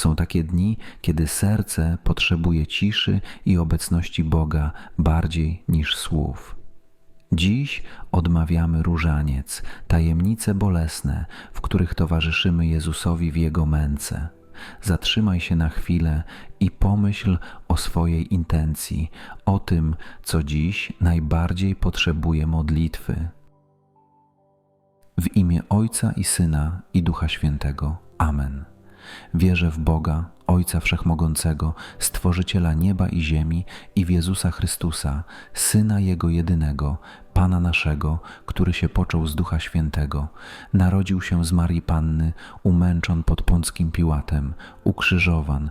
Są takie dni, kiedy serce potrzebuje ciszy i obecności Boga bardziej niż słów. Dziś odmawiamy różaniec, tajemnice bolesne, w których towarzyszymy Jezusowi w Jego męce. Zatrzymaj się na chwilę i pomyśl o swojej intencji, o tym, co dziś najbardziej potrzebuje modlitwy. W imię Ojca i Syna i Ducha Świętego. Amen. Wierzę w Boga, Ojca Wszechmogącego, Stworzyciela nieba i ziemi i w Jezusa Chrystusa, Syna Jego jedynego, Pana naszego, który się począł z Ducha Świętego, narodził się z Marii Panny, umęczon pod Pąckim Piłatem, ukrzyżowan,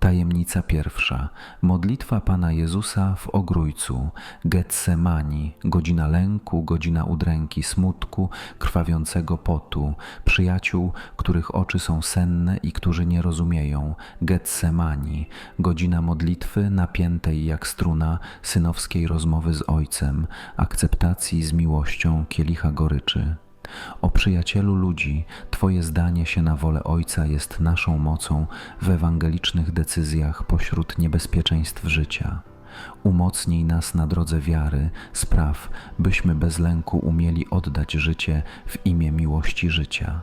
Tajemnica pierwsza. Modlitwa Pana Jezusa w Ogrójcu, Getsemani, godzina lęku, godzina udręki, smutku, krwawiącego potu, przyjaciół, których oczy są senne i którzy nie rozumieją, Getsemani, godzina modlitwy napiętej jak struna, synowskiej rozmowy z Ojcem, akceptacji z miłością kielicha goryczy. O przyjacielu ludzi, Twoje zdanie się na wolę Ojca jest naszą mocą w ewangelicznych decyzjach pośród niebezpieczeństw życia. Umocnij nas na drodze wiary, spraw, byśmy bez lęku umieli oddać życie w imię miłości życia.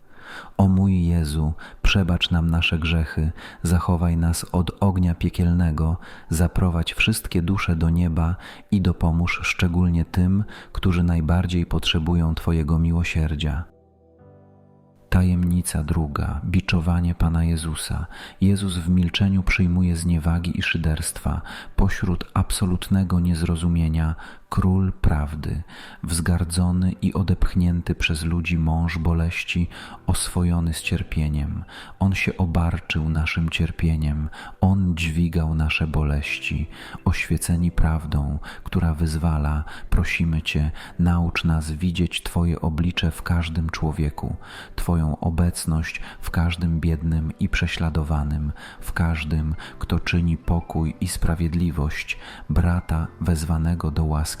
O mój Jezu, przebacz nam nasze grzechy, zachowaj nas od ognia piekielnego, zaprowadź wszystkie dusze do nieba i dopomóż szczególnie tym, którzy najbardziej potrzebują Twojego miłosierdzia. Tajemnica druga, biczowanie Pana Jezusa. Jezus w milczeniu przyjmuje zniewagi i szyderstwa. Pośród absolutnego niezrozumienia król prawdy, wzgardzony i odepchnięty przez ludzi mąż boleści, oswojony z cierpieniem. On się obarczył naszym cierpieniem, On dźwigał nasze boleści. Oświeceni prawdą, która wyzwala, prosimy Cię, naucz nas widzieć Twoje oblicze w każdym człowieku, Twoją obecność w każdym biednym i prześladowanym, w każdym, kto czyni pokój i sprawiedliwość, brata wezwanego do łaski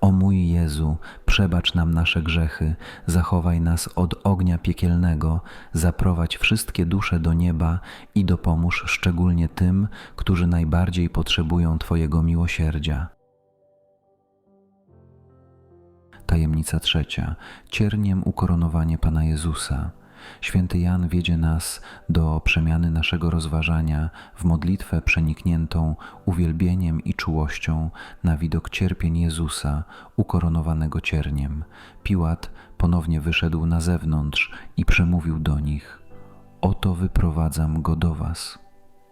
O mój Jezu, przebacz nam nasze grzechy, zachowaj nas od ognia piekielnego, zaprowadź wszystkie dusze do nieba i dopomóż szczególnie tym, którzy najbardziej potrzebują Twojego miłosierdzia. Tajemnica trzecia. Cierniem ukoronowanie Pana Jezusa. Święty Jan wiedzie nas do przemiany naszego rozważania w modlitwę przenikniętą uwielbieniem i czułością na widok cierpień Jezusa, ukoronowanego cierniem. Piłat ponownie wyszedł na zewnątrz i przemówił do nich: Oto wyprowadzam go do was,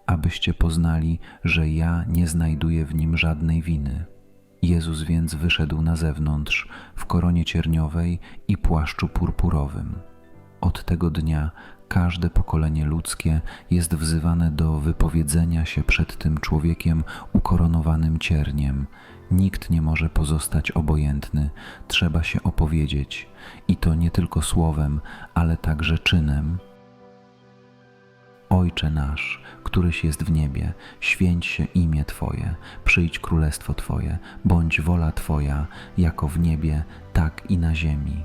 abyście poznali, że ja nie znajduję w nim żadnej winy. Jezus więc wyszedł na zewnątrz w koronie cierniowej i płaszczu purpurowym. Od tego dnia każde pokolenie ludzkie jest wzywane do wypowiedzenia się przed tym człowiekiem ukoronowanym cierniem. Nikt nie może pozostać obojętny, trzeba się opowiedzieć i to nie tylko słowem, ale także czynem. Ojcze nasz, któryś jest w niebie, święć się imię Twoje, przyjdź królestwo Twoje, bądź wola Twoja, jako w niebie, tak i na ziemi.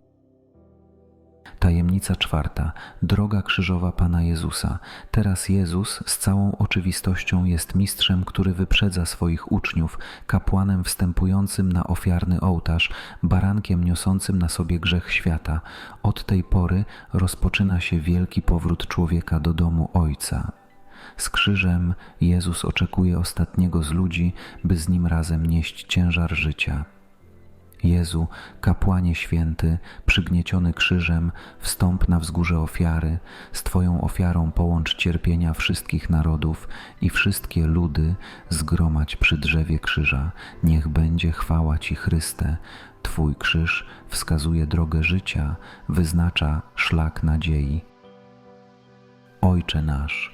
Tajemnica czwarta. Droga krzyżowa Pana Jezusa. Teraz Jezus z całą oczywistością jest mistrzem, który wyprzedza swoich uczniów, kapłanem wstępującym na ofiarny ołtarz, barankiem niosącym na sobie grzech świata. Od tej pory rozpoczyna się wielki powrót człowieka do domu Ojca. Z krzyżem Jezus oczekuje ostatniego z ludzi, by z nim razem nieść ciężar życia. Jezu, kapłanie święty, przygnieciony krzyżem, wstąp na wzgórze ofiary, z Twoją ofiarą połącz cierpienia wszystkich narodów i wszystkie ludy zgromadź przy drzewie krzyża. Niech będzie chwała Ci, Chryste. Twój krzyż wskazuje drogę życia, wyznacza szlak nadziei. Ojcze nasz,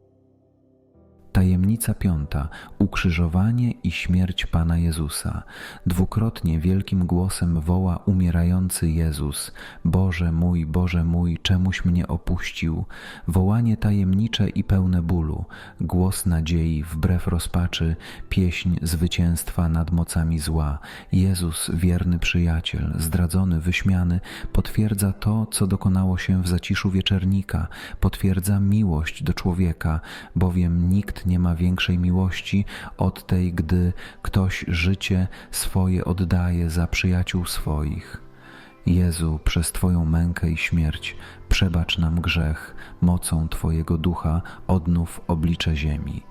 Tajemnica piąta: ukrzyżowanie i śmierć Pana Jezusa. Dwukrotnie wielkim głosem woła umierający Jezus: Boże mój, Boże mój, czemuś mnie opuścił? Wołanie tajemnicze i pełne bólu, głos nadziei wbrew rozpaczy, pieśń zwycięstwa nad mocami zła. Jezus, wierny przyjaciel, zdradzony, wyśmiany, potwierdza to, co dokonało się w zaciszu wieczernika, potwierdza miłość do człowieka, bowiem nie ma większej miłości od tej, gdy ktoś życie swoje oddaje za przyjaciół swoich. Jezu, przez Twoją mękę i śmierć przebacz nam grzech, mocą Twojego ducha odnów oblicze ziemi.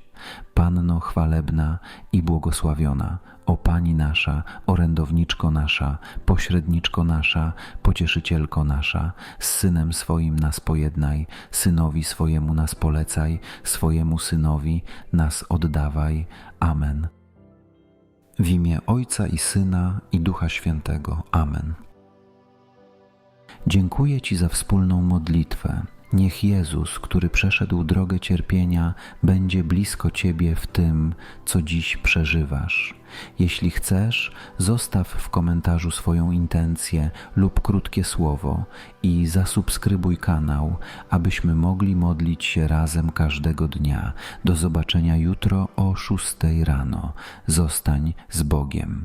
Panno chwalebna i błogosławiona, o Pani nasza, orędowniczko nasza, pośredniczko nasza, pocieszycielko nasza, z Synem swoim nas pojednaj, Synowi swojemu nas polecaj, swojemu Synowi nas oddawaj. Amen. W imię Ojca i Syna i Ducha Świętego. Amen. Dziękuję Ci za wspólną modlitwę. Niech Jezus, który przeszedł drogę cierpienia, będzie blisko Ciebie w tym, co dziś przeżywasz. Jeśli chcesz, zostaw w komentarzu swoją intencję lub krótkie słowo i zasubskrybuj kanał, abyśmy mogli modlić się razem każdego dnia. Do zobaczenia jutro o 6 rano. Zostań z Bogiem.